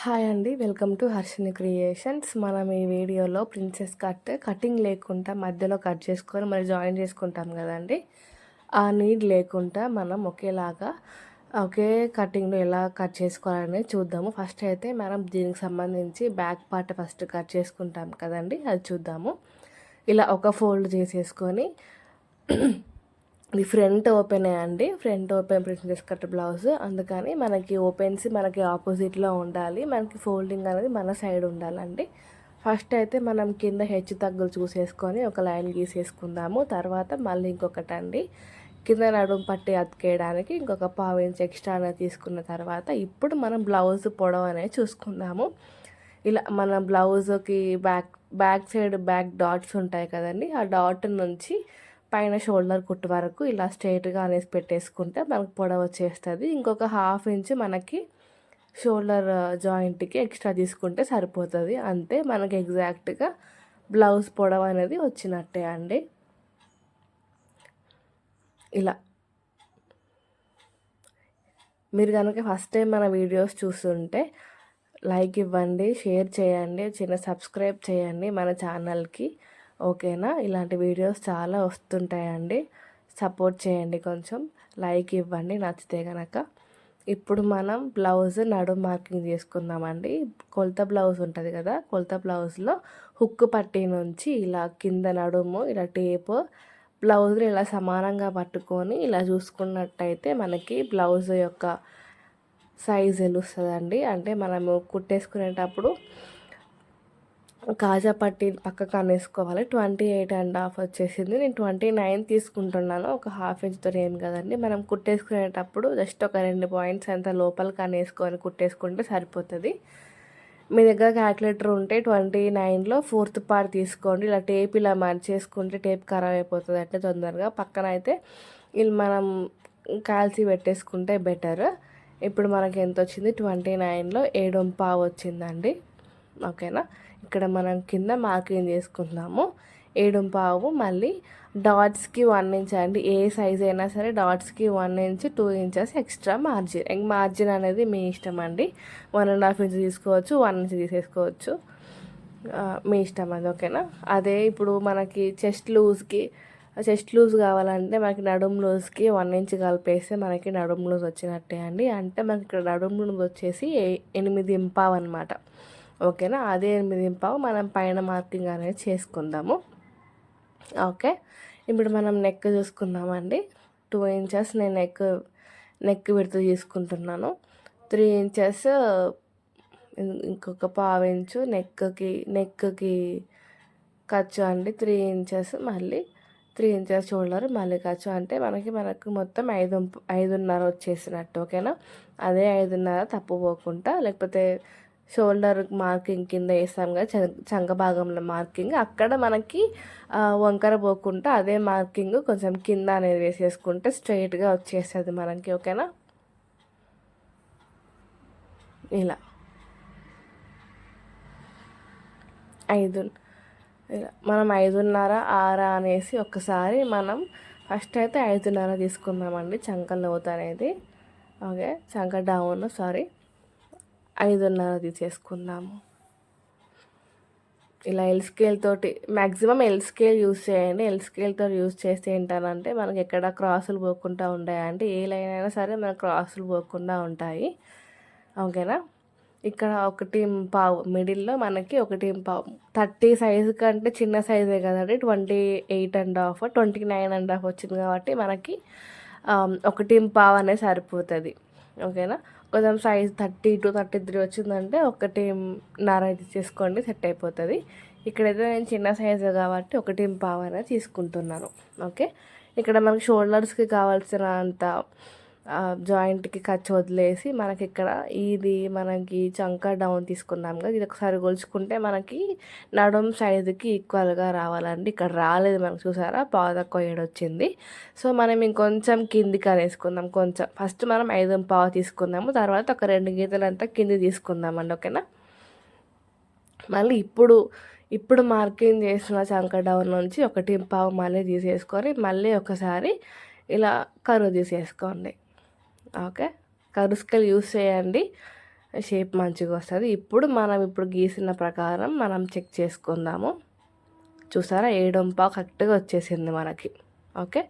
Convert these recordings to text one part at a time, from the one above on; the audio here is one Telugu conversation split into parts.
హాయ్ అండి. Welcome to Harshini creations. మనం ఈ వీడియోలో ప్రిన్సెస్ కట్ కటింగ్ లేకుండా మధ్యలో కట్ చేసుకొని మరి జాయిన్ చేసుకుంటాం కదండి. ఆ నీడ్ లేకుండా మనం ఒకేలాగా ఒకే కటింగ్లో ఎలా కట్ చేసుకోవాలనే చూద్దాము. ఫస్ట్ అయితే మనం దీనికి సంబంధించి బ్యాక్ పార్ట్ ఫస్ట్ కట్ చేసుకుంటాం కదండి. అది చూద్దాము. ఇలా ఒక ఫోల్డ్ చేసేసుకొని ఇది ఫ్రంట్ ఓపెన్ అండి. Front open print cut blouse. అందుకని మనకి ఓపెన్స్ మనకి ఆపోజిట్లో ఉండాలి. మనకి ఫోల్డింగ్ అనేది మన సైడ్ ఉండాలండి. ఫస్ట్ అయితే మనం కింద హెచ్చు తగ్గులు చూసేసుకొని ఒక లైన్ గీసేసుకుందాము. తర్వాత మళ్ళీ ఇంకొకటి అండి. కింద నడుము పట్టి అతికేయడానికి ఇంకొక పావు ఇంచ్ ఎక్స్ట్రా అనేది తీసుకున్న తర్వాత ఇప్పుడు మనం బ్లౌజ్ పొడవు అనేది చూసుకుందాము. ఇలా మన బ్లౌజ్కి back back side back dots ఉంటాయి కదండి. ఆ డాట్ నుంచి పైన షోల్డర్ కుట్టు వరకు ఇలా స్ట్రైట్గా అనేసి పెట్టేసుకుంటే మనకు పొడవ వచ్చేస్తుంది. ఇంకొక హాఫ్ ఇంచ్ మనకి షోల్డర్ జాయింట్కి ఎక్స్ట్రా తీసుకుంటే సరిపోతుంది. అంతే మనకి ఎగ్జాక్ట్గా బ్లౌజ్ పొడవ అనేది వచ్చినట్టే అండి. ఇలా. మీరు కనుక ఫస్ట్ టైం మన వీడియోస్ చూస్తుంటే లైక్ ఇవ్వండి షేర్ చేయండి చిన్న సబ్స్క్రైబ్ చేయండి మన ఛానల్కి. ఓకేనా? ఇలాంటి వీడియోస్ చాలా వస్తుంటాయండి. సపోర్ట్ చేయండి కొంచెం. లైక్ ఇవ్వండి. నచ్చితే కనుక ఇప్పుడు మనం బ్లౌజ్ నడుము మార్కింగ్ చేసుకుందామండి. కొలత బ్లౌజ్ ఉంటుంది కదా? కొలత బ్లౌజ్లో హుక్ పట్టి నుంచి ఇలా కింద నడుము ఇలా టేపు బ్లౌజ్ని ఇలా సమానంగా పట్టుకొని ఇలా చూసుకున్నట్టయితే మనకి బ్లౌజ్ యొక్క సైజ్ తెలుస్తుందండి. అంటే మనము కుట్టేసుకునేటప్పుడు కాజా పట్టి పక్కకు అనేసుకోవాలి. ట్వంటీ ఎయిట్ అండ్ హాఫ్ వచ్చేసింది. నేను ట్వంటీ నైన్ తీసుకుంటున్నాను. ఒక హాఫ్ ఇంచ్తో ఏం కదండి. మనం కుట్టేసుకునేటప్పుడు జస్ట్ ఒక రెండు పాయింట్స్ అంత లోపలికి అనేసుకొని కుట్టేసుకుంటే సరిపోతుంది. మీ దగ్గర క్యాల్కులేటర్ ఉంటే ట్వంటీ నైన్లో ఫోర్త్ పార్ట్ తీసుకోండి. ఇలా టేప్ ఇలా మార్చేసుకుంటే టేప్ ఖరాబ్ అయిపోతుంది అంటే తొందరగా. పక్కన అయితే ఇలా మనం కాల్చి పెట్టేసుకుంటే బెటర్. ఇప్పుడు మనకి ఎంత వచ్చింది? ట్వంటీ నైన్లో ఏడు వచ్చిందండి. ఓకేనా? ఇక్కడ మనం కింద మార్కింగ్ చేసుకుంటున్నాము ఏడుంపావు మళ్ళీ డాట్స్కి వన్ ఇంచ్ అండి. ఏ సైజ్ అయినా సరే డాట్స్కి one inch two inches extra margin. Margin అనేది మీ ఇష్టం అండి. వన్ అండ్ హాఫ్ ఇంచ్ తీసుకోవచ్చు వన్ ఇంచ్ తీసేసుకోవచ్చు. మీ ఇష్టం అది ఓకేనా? అదే ఇప్పుడు మనకి చెస్ట్ లూజ్కి చెస్ట్ లూజ్ కావాలంటే మనకి నడుం లూజ్కి వన్ ఇంచ్ కలిపేస్తే మనకి నడుం లూజ్ వచ్చినట్టే అండి. అంటే మనకి ఇక్కడ నడుం లూజ్ వచ్చేసి ఎనిమిది ఇంపావు అనమాట ఓకేనా? అదే ఎనిమిది పావు మనం పైన మార్కింగ్ అనేది చేసుకుందాము. ఓకే? ఇప్పుడు మనం నెక్ చూసుకుందామండి. టూ ఇంచెస్ నేను నెక్ నెక్ విడత తీసుకుంటున్నాను. త్రీ ఇంచెస్ ఇంకొక పావు ఇంచు నెక్కి నెక్కి ఖర్చు అండి. త్రీ ఇంచెస్ మళ్ళీ. త్రీ ఇంచెస్ షోల్డర్ మళ్ళీ ఖర్చు. అంటే మనకి మనకు మొత్తం ఐదు ఐదున్నర వచ్చేసినట్టు. ఓకేనా? అదే ఐదున్నర తప్పుపోకుండా లేకపోతే షోల్డర్ మార్కింగ్ కింద వేస్తాం కదా చంక భాగంలో మార్కింగ్. అక్కడ మనకి వంకర పోకుండా అదే మార్కింగ్ కొంచెం కింద అనేది వేసేసుకుంటే స్ట్రైట్గా వచ్చేస్తుంది మనకి ఓకేనా? ఇలా. ఐదు ఇలా. మనం ఐదున్నర ఆరా అనేసి ఒకసారి మనం ఫస్ట్ అయితే ఐదున్నర తీసుకుందామండి చంక లోతు అనేది. ఓకే చంక డౌన్ సారీ. ఐదున్నర తీసేసుకుందాము. ఇలా ఎల్ స్కేల్ తోటి మ్యాక్సిమం ఎల్ స్కేల్ యూస్ చేయండి. ఎల్ స్కేల్తో యూస్ చేస్తే ఏంటనంటే మనకి ఎక్కడ క్రాసులు పోకుండా ఉంటాయి అంటే ఏ లైన్ అయినా సరే మనకు క్రాసులు పోకుండా ఉంటాయి. ఓకేనా ఇక్కడ ఒకటి పావు మిడిల్లో మనకి ఒకటి పావు. థర్టీ సైజు కంటే చిన్న సైజే కదండి twenty eight and half twenty nine and half వచ్చింది కాబట్టి మనకి um, ఒకటి పావు అనేది సరిపోతుంది. ఓకేనా కొంచెం size thirty two thirty three వచ్చిందంటే ఒకటి అయితే చేసుకోండి సెట్ అయిపోతుంది. ఇక్కడైతే నేను చిన్న సైజు కాబట్టి ఒకటి పావు అనేది తీసుకుంటున్నాను. ఓకే ఇక్కడ మనకి షోల్డర్స్కి కావాల్సిన అంత జాయింట్కి ఖర్చు వదిలేసి మనకి ఇక్కడ ఇది మనకి చంక డౌన్ తీసుకున్నాం కదా ఇది ఒకసారి కొలుచుకుంటే మనకి నడుం సైజుకి ఈక్వల్గా రావాలండి. ఇక్కడ రాలేదు మనకు చూసారా? పావు తక్కువ ఏడు వచ్చింది. సో మనం ఇంకొంచెం కిందికి అనేసుకుందాం. కొంచెం ఫస్ట్ మనం ఐదు పావు తీసుకుందాము. తర్వాత ఒక రెండు గీతలంతా కింది తీసుకుందామండి ఓకేనా? మళ్ళీ ఇప్పుడు ఇప్పుడు మార్కింగ్ చేసిన చంక డౌన్ నుంచి ఒకటి పావు మళ్ళీ తీసేసుకొని మళ్ళీ ఒకసారి ఇలా కరువు తీసేసుకోండి. ఓకే. కరుస్కలు యూస్ చేయండి. షేప్ మంచిగా వస్తుంది. ఇప్పుడు మనం ఇప్పుడు గీసిన ప్రకారం మనం చెక్ చేసుకుందాము. చూసారా? ఏడొంప కరెక్ట్గా వచ్చేసింది మనకి. ఓకే.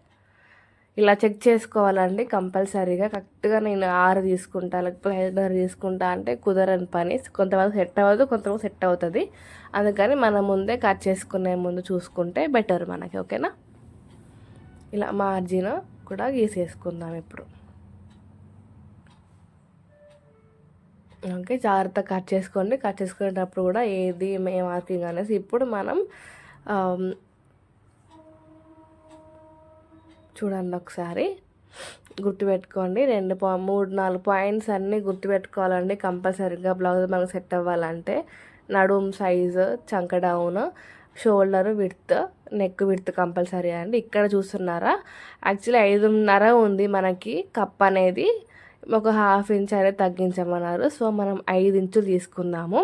ఇలా చెక్ చేసుకోవాలండి. కంపల్సరీగా కరెక్ట్గా నేను ఆరు తీసుకుంటా లేకపోతే ఐదున్నర తీసుకుంటా అంటే కుదరని పని. కొంతమంది సెట్ అవ్వదు కొంతమంది సెట్ అవుతుంది. అందుకని మనం ముందే కట్ చేసుకునే ముందు చూసుకుంటే బెటర్ మనకి. ఓకేనా? ఇలా మార్జిన్ కూడా గీసేసుకుందాం ఇప్పుడు. ఓకే జాగ్రత్త కట్ చేసుకోండి. కట్ చేసుకునేటప్పుడు కూడా ఏది ఏ మార్కింగ్ అనేసి ఇప్పుడు మనం చూడండి ఒకసారి. గుర్తుపెట్టుకోండి రెండు పా మూడు నాలుగు పాయింట్స్ అన్నీ గుర్తుపెట్టుకోవాలండి కంపల్సరీగా. బ్లౌజ్ మనకు సెట్ అవ్వాలంటే నడుం సైజు చంక down shoulder width neck width compulsory అండి. ఇక్కడ చూస్తున్నారా? యాక్చువల్లీ ఐదున్నర ఉంది మనకి కప్ అనేది. ఒక హాఫ్ ఇంచ్ అనేది తగ్గించమన్నారు. సో మనం ఐదు ఇంచులు తీసుకుందాము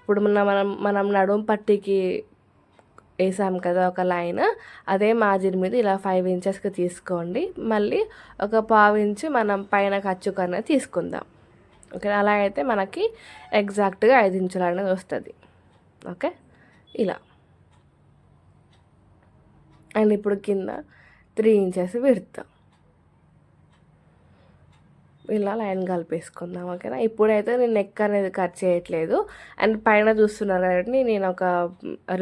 ఇప్పుడు మన మనం మనం నడుం పట్టికి వేసాం కదా ఒక లైన్. అదే మార్జిన్ మీద ఇలా ఫైవ్ ఇంచెస్కి తీసుకోండి. మళ్ళీ ఒక పావు ఇంచు మనం పైన ఖర్చుకు అనేది తీసుకుందాం. ఓకే అలా అయితే మనకి ఎగ్జాక్ట్గా ఐదు ఇంచులు అనేది వస్తుంది. ఓకే? ఇలా. అండ్ ఇప్పుడు కింద త్రీ ఇంచెస్ పెడతాం ఇలా లైన్ కలిపేసుకుందాం ఓకేనా? ఇప్పుడైతే నేను నెక్ అనేది కట్ చేయట్లేదు. అండ్ పైన చూస్తున్నారు కాబట్టి నేను ఒక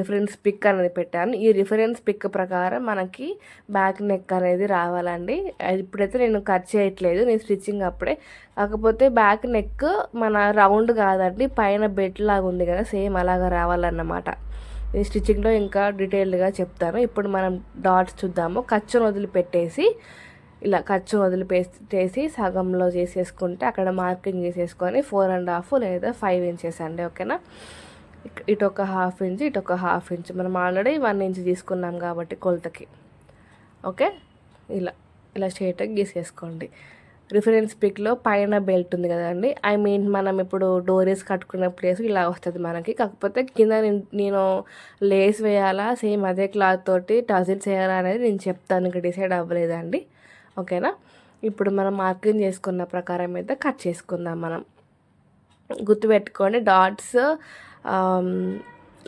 రిఫరెన్స్ పిక్ అనేది పెట్టాను. ఈ రిఫరెన్స్ పిక్ ప్రకారం మనకి బ్యాక్ నెక్ అనేది రావాలండి. ఇప్పుడైతే నేను కట్ చేయట్లేదు నేను స్టిచ్చింగ్ అప్పుడే. కాకపోతే బ్యాక్ నెక్ మన రౌండ్ కాదండి పైన బెడ్ లాగా ఉంది కదా సేమ్ అలాగా రావాలన్నమాట. ఈ స్టిచ్చింగ్లో ఇంకా డీటెయిల్డ్గా చెప్తాను. ఇప్పుడు మనం డాట్స్ చూద్దాము. ఖర్చును వదిలిపెట్టేసి ఇలా ఖర్చు వదిలిపేసి సగంలో చేసేసుకుంటే అక్కడ మార్కింగ్ చేసేసుకొని ఫోర్ అండ్ హాఫ్ లేదా ఫైవ్ ఇంచెస్ అండి ఓకేనా? ఇటు ఒక హాఫ్ ఇంచ్ ఇటు ఒక హాఫ్ ఇంచ్. మనం ఆల్రెడీ వన్ ఇంచ్ తీసుకున్నాం కాబట్టి కొలతకి ఓకే? ఇలా ఇలా స్ట్రేట్గా గీసేసుకోండి. రిఫరెన్స్ పిక్లో పైన బెల్ట్ ఉంది కదండి ఐ మీన్ మనం ఇప్పుడు డోరీస్ కట్టుకున్న ప్లేస్ ఇలా వస్తుంది మనకి. కాకపోతే కింద నేను లేస్ వేయాలా సేమ్ అదే క్లాత్ తోటి టజిల్స్ వేయాలా అనేది నేను చెప్తాను ఇంకా డిసైడ్ అవ్వలేదండి. ఓకేనా? ఇప్పుడు మనం మార్కింగ్ చేసుకున్న ప్రకారం అయితే కట్ చేసుకుందాం మనం. గుర్తుపెట్టుకోండి dots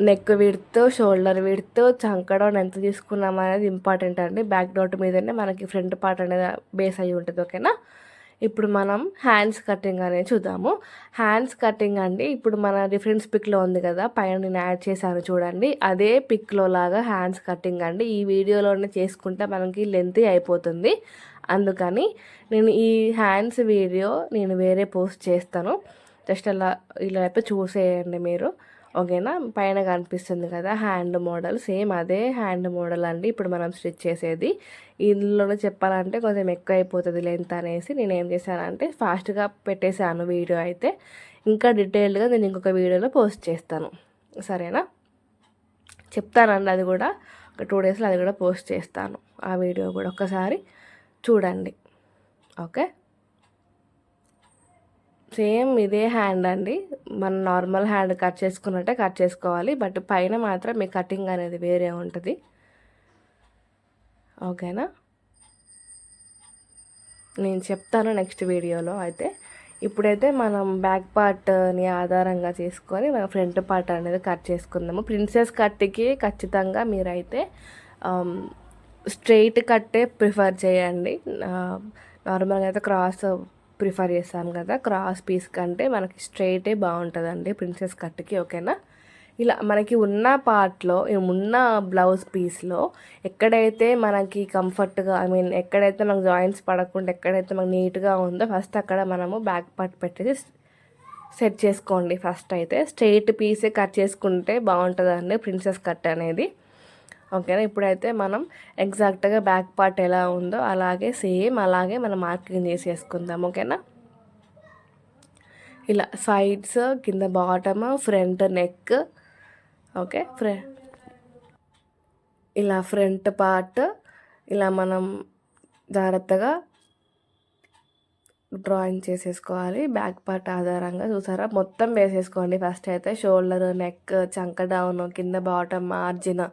neck width shoulder width చంకడం ఎంత తీసుకున్నాం అనేది ఇంపార్టెంట్ అండి. బ్యాక్ డాట్ మీదనే మనకి ఫ్రంట్ పార్ట్ అనేది బేస్ అయ్యి ఉంటుంది ఓకేనా? ఇప్పుడు మనం హ్యాండ్స్ కటింగ్ అనేది చూద్దాము. హ్యాండ్స్ కటింగ్ అండి ఇప్పుడు మన రిఫరెన్స్ పిక్లో ఉంది కదా పైన నేను యాడ్ చేశాను చూడండి. అదే పిక్లో లాగా హ్యాండ్స్ కటింగ్ అండి. ఈ వీడియోలోనే చేసుకుంటే మనకి లెంతీ అయిపోతుంది. అందుకని నేను ఈ హ్యాండ్స్ వీడియో నేను వేరే పోస్ట్ చేస్తాను. జస్ట్ అలా ఇలా అయితే చూసేయండి మీరు. ఓకేనా? పైన కనిపిస్తుంది కదా హ్యాండ్ మోడల్. సేమ్ అదే హ్యాండ్ మోడల్ అండి. ఇప్పుడు మనం స్టిచ్ చేసేది. ఇందులోనే చెప్పాలంటే కొంచెం ఎక్కువ అయిపోతుంది లెంత్ అనేసి నేను ఏం చేశానంటే ఫాస్ట్గా పెట్టేశాను వీడియో అయితే. ఇంకా డీటెయిల్డ్గా నేను ఇంకొక వీడియోలో పోస్ట్ చేస్తాను. సరేనా? చెప్తానండి అది కూడా. ఒక టూ డేస్లో అది కూడా పోస్ట్ చేస్తాను. ఆ వీడియో కూడా. ఒకసారి చూడండి. ఓకే? సేమ్ ఇదే హ్యాండ్ అండి. మన నార్మల్ హ్యాండ్ కట్ చేసుకున్నట్టే కట్ చేసుకోవాలి. బట్ పైన మాత్రం మీ కటింగ్ అనేది వేరే ఉంటుంది. ఓకేనా? నేను చెప్తాను నెక్స్ట్ వీడియోలో అయితే. ఇప్పుడైతే మనం బ్యాక్ పార్ట్ని ఆధారంగా చేసుకొని మనం ఫ్రంట్ పార్ట్ అనేది కట్ చేసుకుందాము. ప్రిన్సెస్ కట్కి ఖచ్చితంగా మీరైతే స్ట్రెయిట్ కట్టే ప్రిఫర్ చేయండి. నార్మల్గా అయితే క్రాస్ ప్రిఫర్ చేస్తాం కదా. క్రాస్ పీస్ కంటే మనకి స్ట్రైటే బాగుంటుందండి ప్రిన్సెస్ కట్కి ఓకేనా? ఇలా మనకి ఉన్న పార్ట్లో ఉన్న బ్లౌజ్ పీస్లో ఎక్కడైతే మనకి కంఫర్ట్గా ఐ మీన్ ఎక్కడైతే మనకు జాయింట్స్ పడకుండా ఎక్కడైతే మనకు నీట్గా ఉందో ఫస్ట్ అక్కడ మనము బ్యాక్ పార్ట్ పెట్టేసి సెట్ చేసుకోండి ఫస్ట్ అయితే. స్ట్రైట్ పీసే కట్ చేసుకుంటే బాగుంటుందండి ప్రిన్సెస్ కట్ అనేది. ఓకేనా? ఇప్పుడైతే మనం ఎగ్జాక్ట్గా బ్యాక్ పార్ట్ ఎలా ఉందో అలాగే సేమ్ అలాగే మనం మార్కింగ్ చేసేసుకుందాం ఓకేనా? ఇలా సైడ్స్ కింద బాటమ్ ఫ్రంట్ నెక్ ఓకే? ఫ్ర ఇలా ఫ్రంట్ పార్ట్ ఇలా మనం జాగ్రత్తగా డ్రాయింగ్ చేసేసుకోవాలి. బ్యాక్ పార్ట్ ఆధారంగా చూసారా? మొత్తం వేసేసుకోండి. ఫస్ట్ అయితే షోల్డర్ నెక్ చంక డౌన్ కింద బాటమ్ మార్జిన్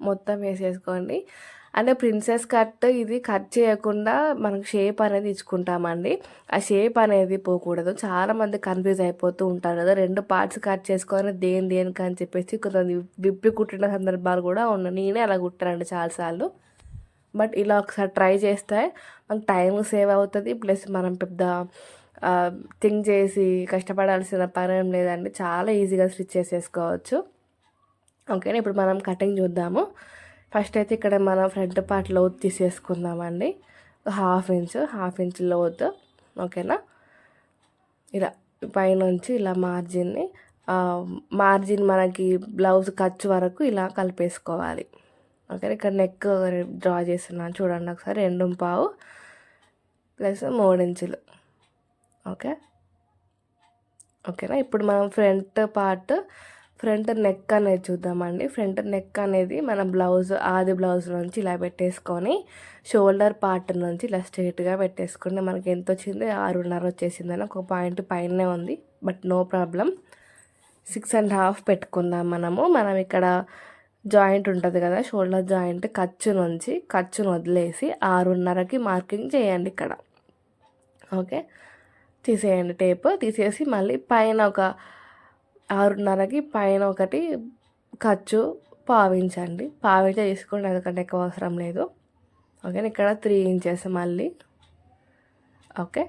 మొత్తం వేసేసుకోండి. అంటే ప్రిన్సెస్ కట్ ఇది కట్ చేయకుండా మనకు షేప్ అనేది ఇచ్చుకుంటామండి. ఆ షేప్ అనేది పోకూడదు. చాలామంది కన్ఫ్యూజ్ అయిపోతూ ఉంటారు కదా రెండు పార్ట్స్ కట్ చేసుకొని దేని దేనికి అని చెప్పేసి కొంతమంది విప్పి కుట్టిన సందర్భాలు కూడా ఉన్నాయి. నేనే అలా కుట్టానండి చాలాసార్లు. బట్ ఇలా ఒకసారి ట్రై చేస్తే మనకు టైం సేవ్ అవుతుంది. ప్లస్ మనం పెద్ద థింక్ చేసి కష్టపడాల్సిన పని ఏం లేదండి. చాలా ఈజీగా స్టిచ్ చేసేసుకోవచ్చు. ఓకేనా ఇప్పుడు మనం కటింగ్ చూద్దాము. ఫస్ట్ అయితే ఇక్కడ మనం ఫ్రంట్ పార్ట్ లోత్ తీసేసుకుందామండి. హాఫ్ ఇంచ్ హాఫ్ ఇంచ్ లోత్. ఓకేనా? ఇలా పైనుంచి ఇలా మార్జిన్ని మార్జిన్ మనకి బ్లౌజ్ ఖర్చు వరకు ఇలా కలిపేసుకోవాలి. ఓకే ఇక్కడ నెక్ డ్రా చేస్తున్నాను. చూడండి ఒకసారి రెండు పావు ప్లస్ మూడు ఇంచులు. ఓకే? ఓకేనా? ఇప్పుడు మనం ఫ్రంట్ పార్ట్ ఫ్రంట్ నెక్ అనేది చూద్దామండి. ఫ్రంట్ నెక్ అనేది మన బ్లౌజ్ ఆది బ్లౌజ్ నుంచి ఇలా పెట్టేసుకొని షోల్డర్ పార్ట్ నుంచి ఇలా స్ట్రైట్గా పెట్టేసుకుంటే మనకి ఎంత వచ్చింది? ఆరున్నర వచ్చేసిందని ఒక పాయింట్ పైనే ఉంది. But no problem. Six and half పెట్టుకుందాం మనము. మనం ఇక్కడ జాయింట్ ఉంటుంది కదా షోల్డర్ జాయింట్ ఖర్చు నుంచి ఖర్చును వదిలేసి ఆరున్నరకి మార్కింగ్ చేయండి ఇక్కడ. ఓకే? తీసేయండి టేప్. తీసేసి మళ్ళీ పైన ఒక ఆరున్నరకి పైన ఒకటి ఖర్చు పావించండి. పావించ తీసుకోండి ఎందుకంటే ఎక్కువ అవసరం లేదు. ఓకే ఇక్కడ త్రీ ఇంచెస్ మళ్ళీ. ఓకే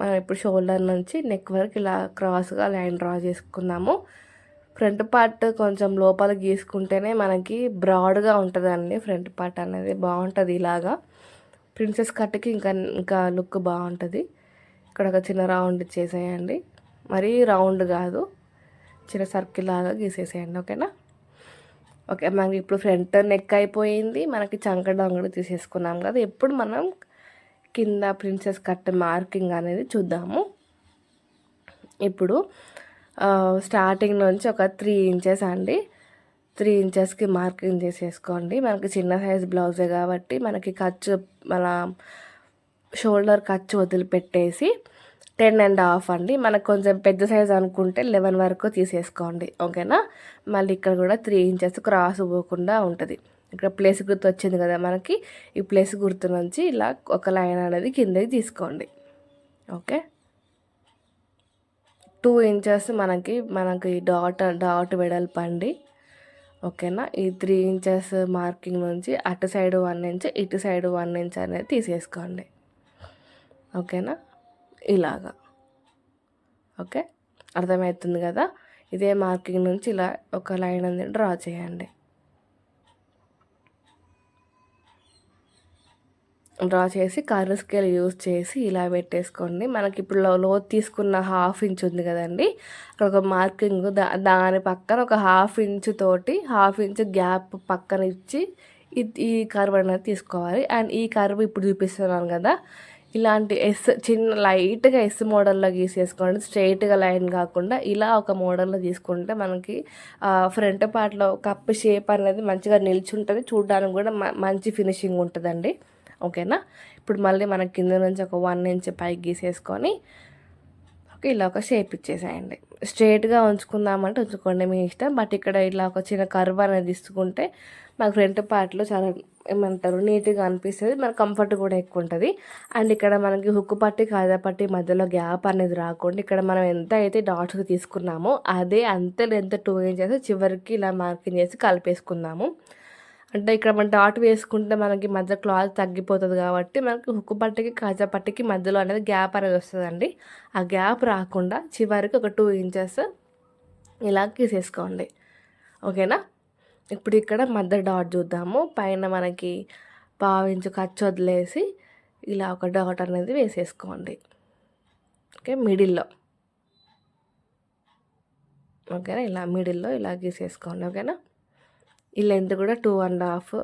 మనం ఇప్పుడు షోల్డర్ నుంచి నెక్ వరకు ఇలా క్రాస్గా లైన్ డ్రా చేసుకుందాము. ఫ్రంట్ పార్ట్ కొంచెం లోపల గీసుకుంటేనే మనకి బ్రాడ్గా ఉంటుందండి. ఫ్రంట్ పార్ట్ అనేది బాగుంటుంది ఇలాగా. ప్రిన్సెస్ కట్కి ఇంకా ఇంకా లుక్ బాగుంటుంది. ఇక్కడ ఒక చిన్న రౌండ్ ఇచ్చేసేయండి. మరీ రౌండ్ కాదు. చిన్న సర్కిల్ లాగా గీసేసేయండి ఓకేనా? ఓకే మనకి ఇప్పుడు ఫ్రంట్ నెక్ అయిపోయింది. మనకి చంక డంగడు తీసేసుకున్నాం కదా. ఎప్పుడు మనం కింద ప్రిన్సెస్ కట్ మార్కింగ్ అనేది చూద్దాము. ఇప్పుడు స్టార్టింగ్ నుంచి ఒక త్రీ ఇంచెస్ అండి. త్రీ ఇంచెస్కి మార్కింగ్ చేసేసుకోండి. మనకి చిన్న సైజ్ బ్లౌజే కాబట్టి మనకి ఖర్చు మన షోల్డర్ ఖర్చు వదిలిపెట్టేసి టెన్ అండ్ హాఫ్ అండి. మనకు కొంచెం పెద్ద సైజ్ అనుకుంటే లెవెన్ వరకు తీసేసుకోండి. ఓకేనా? మళ్ళీ ఇక్కడ కూడా త్రీ ఇంచెస్ క్రాస్ పోకుండా ఉంటుంది. ఇక్కడ ప్లేస్ గుర్తు వచ్చింది కదా మనకి. ఈ ప్లేస్ గుర్తు నుంచి ఇలా ఒక లైన్ అనేది కిందకి తీసుకోండి. ఓకే? టూ ఇంచెస్ మనకి మనకి డాట్ డాట్ వెడల్పండి ఓకేనా? ఈ త్రీ ఇంచెస్ మార్కింగ్ నుంచి అటు సైడ్ వన్ ఇంచ్ ఇటు సైడ్ వన్ ఇంచ్ అనేది తీసేసుకోండి. ఓకేనా? ఇలాగా. ఓకే? అర్థమవుతుంది కదా? ఇదే మార్కింగ్ నుంచి ఇలా ఒక లైన్ అనేది డ్రా చేయండి. డ్రా చేసి కర్ర స్కేల్ యూజ్ చేసి ఇలా పెట్టేసుకోండి. మనకి ఇప్పుడు లో తీసుకున్న హాఫ్ ఇంచ్ ఉంది కదండి. అక్కడ ఒక మార్కింగ్ దా దాని పక్కన ఒక హాఫ్ ఇంచ్ తోటి హాఫ్ ఇంచ్ గ్యాప్ పక్కన ఇచ్చి ఈ కర్వ్ అనేది తీసుకోవాలి. అండ్ ఈ కర్వ్ ఇప్పుడు చూపిస్తున్నాను కదా. ఇలాంటి ఎస్ చిన్న లైట్గా ఎస్ మోడల్లో గీసేసుకోండి. స్ట్రైట్గా లైన్ కాకుండా ఇలా ఒక మోడల్లో తీసుకుంటే మనకి ఫ్రంట్ పార్ట్లో కప్ షేప్ అనేది మంచిగా నిల్చుంటుంది. చూడడానికి కూడా మంచి ఫినిషింగ్ ఉంటుందండి. ఓకేనా? ఇప్పుడు మళ్ళీ మన కింద నుంచి ఒక వన్ ఇంచ్ పైకి గీసేసుకొని ఓకే ఇలా ఒక షేప్ ఇచ్చేసేయండి. స్ట్రేట్గా ఉంచుకుందామంటే ఉంచుకోండి మీ ఇష్టం. బట్ ఇక్కడ ఇలా ఒక చిన్న కర్వ్ అనేది తీసుకుంటే మాకు ఫ్రంట్ పార్ట్లో చాలా ఏమంటారు నీట్గా అనిపిస్తుంది. మన కంఫర్ట్ కూడా ఎక్కువ ఉంటుంది అండ్ ఇక్కడ మనకి హుక్కు పట్టి కాజా పట్టి మధ్యలో గ్యాప్ అనేది రాకుండా ఇక్కడ మనం ఎంత అయితే డాట్స్ తీసుకున్నామో అదే అంతే లెంత్ టూ ఇంచెస్ చివరికి ఇలా మార్కింగ్ చేసి కలిపేసుకుందాము. అంటే ఇక్కడ మనం డాట్ వేసుకుంటే మనకి మధ్య క్లాత్ తగ్గిపోతుంది కాబట్టి మనకి హుక్కు పట్టికి కాజా పట్టికి మధ్యలో అనేది గ్యాప్ అనేది వస్తుందండి. ఆ గ్యాప్ రాకుండా చివరికి ఒక టూ ఇంచెస్ ఇలా గీసేసుకోండి. ఓకేనా? ఇప్పుడు ఇక్కడ మధ్య డాట్ చూద్దాము. పైన మనకి పావించు ఖర్చు వదిలేసి ఇలా ఒక డాట్ అనేది వేసేసుకోండి. ఓకే మిడిల్లో. ఓకేనా? ఇలా మిడిల్లో ఇలా గీసేసుకోండి ఓకేనా? ఈ లెంత్ కూడా two and half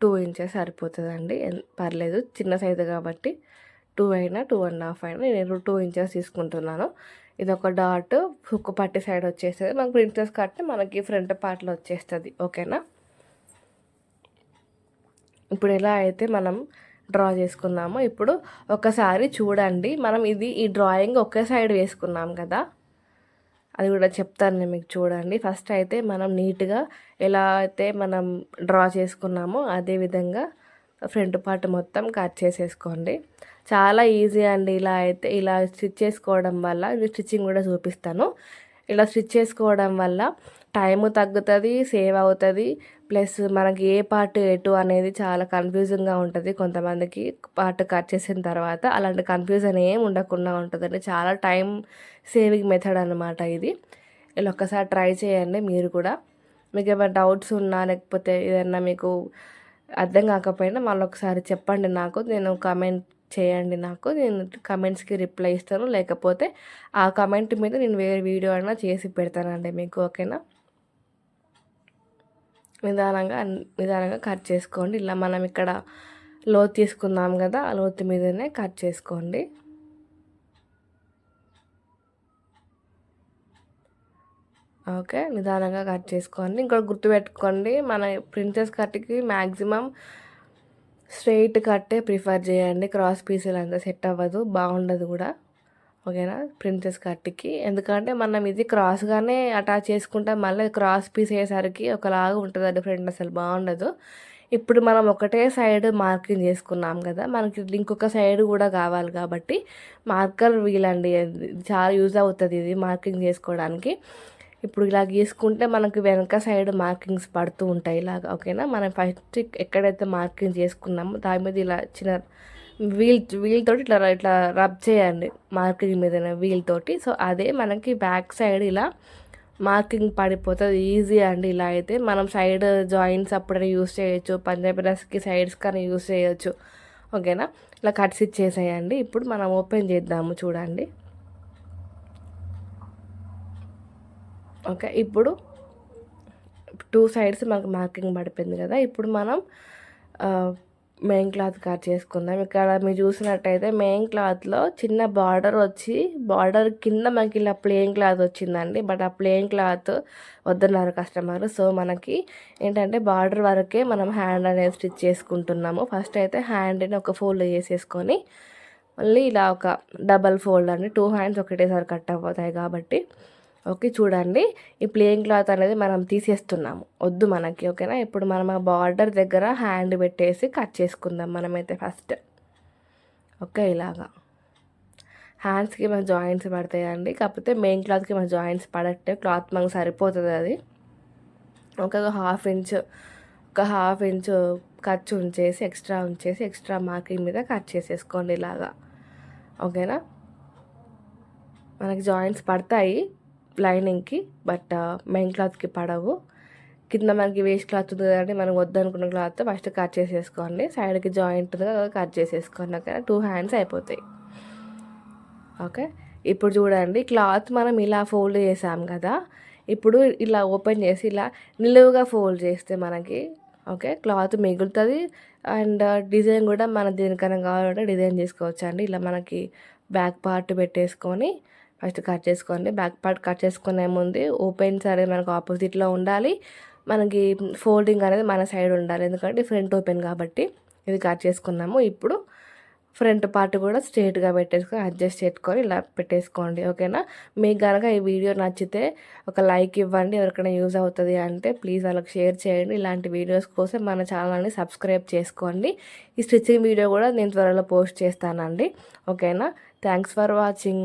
two inches సరిపోతుందండి. పర్లేదు చిన్న సైజు కాబట్టి టూ అయినా టూ అండ్ హాఫ్ అయినా. నేను టూ ఇంచెస్ తీసుకుంటున్నాను. ఇది ఒక డాట్ హుక్ పట్టి సైడ్ వచ్చేస్తుంది. మనకు ప్రిన్సెస్ కట్ మనకి ఫ్రంట్ పార్ట్లో వచ్చేస్తుంది. ఓకేనా? ఇప్పుడు ఎలా అయితే మనం డ్రా చేసుకున్నామో ఇప్పుడు ఒకసారి చూడండి. మనం ఇది ఈ డ్రాయింగ్ ఒకే సైడ్ వేసుకున్నాం కదా? అది కూడా చెప్తాను నేను మీకు చూడండి. ఫస్ట్ అయితే మనం నీట్గా ఎలా అయితే మనం డ్రా చేసుకున్నామో అదే విధంగా ఫ్రంట్ పార్ట్ మొత్తం కట్ చేసేసుకోండి. చాలా ఈజీ అండి ఇలా అయితే ఇలా స్టిచ్ చేసుకోవడం వల్ల. స్టిచ్చింగ్ కూడా చూపిస్తాను. ఇలా స్టిచ్ చేసుకోవడం వల్ల టైము తగ్గుతుంది సేవ్ అవుతుంది. ప్లస్ మనకి ఏ పార్ట్ ఎటు అనేది చాలా కన్ఫ్యూజింగ్గా ఉంటుంది. కొంతమందికి పార్ట్ కట్ చేసిన తర్వాత అలాంటి కన్ఫ్యూజన్ ఏం ఉండకుండా ఉంటుందండి. చాలా టైం సేవింగ్ మెథడ్ అనమాట ఇది. ఇలా ఒక్కసారి ట్రై చేయండి మీరు కూడా. మీకు ఏమైనా డౌట్స్ ఉన్నా లేకపోతే ఏదన్నా మీకు అర్థం కాకపోయినా మళ్ళీ ఒకసారి చెప్పండి నాకు. నేను కమెంట్ చేయండి నాకు. నేను కమెంట్స్కి రిప్లై ఇస్తాను. లేకపోతే ఆ కమెంట్ మీద నేను వేరే వీడియో అయినా చేసి పెడతానండి మీకు ఓకేనా నిదానంగా నిదానంగా కట్ చేసుకోండి. ఇలా మనం ఇక్కడ లోతు తీసుకుందాం కదా ఆ లోతు మీదనే కట్ చేసుకోండి. ఓకే నిదానంగా కట్ చేసుకోండి. ఇంకోటి గుర్తుపెట్టుకోండి మన ప్రిన్సెస్ కట్కి మ్యాక్సిమం స్ట్రెయిట్ కట్టే ప్రిఫర్ చేయండి. క్రాస్ పీసులు అంతా సెట్ అవ్వదు. బాగుండదు కూడా. ఓకేనా? ప్రిన్సెస్ కట్కి. ఎందుకంటే మనం ఇది క్రాస్గానే అటాచ్ చేసుకుంటే. మళ్ళీ క్రాస్ పీస్ అయ్యేసరికి ఒకలాగా ఉంటుంది ఫ్రెండ్. అసలు బాగుండదు. ఇప్పుడు మనం ఒకటే సైడ్ మార్కింగ్ చేసుకున్నాం కదా. మనకి ఇంకొక సైడ్ కూడా కావాలి కాబట్టి మార్కర్ వీలండి. చాలా యూజ్ అవుతుంది ఇది మార్కింగ్ చేసుకోవడానికి. ఇప్పుడు ఇలా గీసుకుంటే మనకు వెనక సైడ్ మార్కింగ్స్ పడుతూ ఉంటాయి ఇలాగ ఓకేనా? మనం ఫస్ట్ ఎక్కడైతే మార్కింగ్ చేసుకున్నామో దాని మీద ఇలా చిన్న వీల్ వీల్ తోటి ఇట్లా ఇట్లా రబ్ చేయండి మార్కింగ్ మీద వీల్ తోటి. సో అదే మనకి బ్యాక్ సైడ్ ఇలా మార్కింగ్ పడిపోతుంది ఈజీ అండి ఇలా అయితే. మనం సైడ్ జాయింట్స్ అప్పుడైనా యూస్ చేయొచ్చు పంజాబీ డ్రెస్కి సైడ్స్ కానీ యూస్ చేయొచ్చు ఓకేనా? ఇలా కట్స్ ఇచ్చేసేయండి. ఇప్పుడు మనం ఓపెన్ చేద్దాము చూడండి. ఓకే ఇప్పుడు టూ సైడ్స్ మనకు మార్కింగ్ పడిపోయింది కదా. ఇప్పుడు మనం మెయిన్ క్లాత్ కట్ చేసుకుందాం. ఇక్కడ మీరు చూసినట్టయితే మెయిన్ క్లాత్లో చిన్న బార్డర్ వచ్చి బార్డర్ కింద మనకి ఇలా ప్లెయిన్ క్లాత్ వచ్చిందండి. బట్ ఆ ప్లెయిన్ క్లాత్ వద్దన్నారు కస్టమర్ సో మనకి ఏంటంటే బార్డర్ వరకే మనం హ్యాండ్ అనేది స్టిచ్ చేసుకుంటున్నాము. ఫస్ట్ అయితే హ్యాండ్ని ఒక ఫోల్డ్ చేసేసుకొని మళ్ళీ ఇలా ఒక డబల్ ఫోల్డ్ అండి. టూ హ్యాండ్స్ ఒకటేసారి కట్ అయిపోతాయి కాబట్టి. ఓకే చూడండి. ఈ ప్లేయింగ్ క్లాత్ అనేది మనం తీసేస్తున్నాము. వద్దు మనకి ఓకేనా? ఇప్పుడు మనం ఆ బార్డర్ దగ్గర హ్యాండ్ పెట్టేసి కట్ చేసుకుందాం మనమైతే ఫస్ట్. ఓకే ఇలాగా. హ్యాండ్స్కి మన జాయింట్స్ పడతాయండి. కాకపోతే మెయిన్ క్లాత్కి మన జాయింట్స్ పడట్టే క్లాత్ మనకు సరిపోతుంది అది. ఒక హాఫ్ ఇంచ్ ఒక హాఫ్ ఇంచ్ ఖర్చు ఉంచేసి ఎక్స్ట్రా ఉంచేసి ఎక్స్ట్రా మార్కింగ్ మీద కట్ చేసేసుకోండి ఇలాగా. ఓకేనా? మనకి జాయింట్స్ పడతాయి. లైనింగ్కి బట్ మెయిన్ క్లాత్కి పడవు. కింద మనకి వేస్ట్ క్లాత్ ఉంది కదండి మనం వద్దనుకున్న క్లాత్ ఫస్ట్ కట్ చేసేసుకోండి. సైడ్కి జాయింట్ కట్ చేసేసుకోండి. టూ హ్యాండ్స్ అయిపోతాయి. ఓకే? ఇప్పుడు చూడండి క్లాత్ మనం ఇలా ఫోల్డ్ చేసాం కదా ఇప్పుడు ఇలా ఓపెన్ చేసి ఇలా నిలువుగా ఫోల్డ్ చేస్తే మనకి ఓకే? క్లాత్ మిగులుతుంది అండ్ డిజైన్ కూడా మన దేనికైనా కావాలంటే డిజైన్ చేసుకోవచ్చు అండి ఇలా మనకి బ్యాక్ పార్ట్ పెట్టేసుకొని ఫస్ట్ కట్ చేసుకోండి బ్యాక్ పార్ట్ కట్ చేసుకునే ముందు ఓపెన్ సరే మనకు ఆపోజిట్లో ఉండాలి. మనకి ఫోల్డింగ్ అనేది మన సైడ్ ఉండాలి ఎందుకంటే ఫ్రంట్ ఓపెన్ కాబట్టి ఇది కట్ చేసుకున్నాము. ఇప్పుడు ఫ్రంట్ పార్ట్ కూడా స్ట్రేట్గా పెట్టేసుకొని అడ్జస్ట్ చేసుకొని ఇలా పెట్టేసుకోండి ఓకేనా? మీకు కనుక ఈ వీడియో నచ్చితే ఒక లైక్ ఇవ్వండి. ఎవరికైనా యూజ్ అవుతుంది అంటే ప్లీజ్ వాళ్ళకి షేర్ చేయండి. ఇలాంటి వీడియోస్ కోసం మన ఛానల్ని సబ్స్క్రైబ్ చేసుకోండి. ఈ స్టిచ్చింగ్ వీడియో కూడా నేను త్వరలో పోస్ట్ చేస్తానండి ఓకేనా? Thanks for watching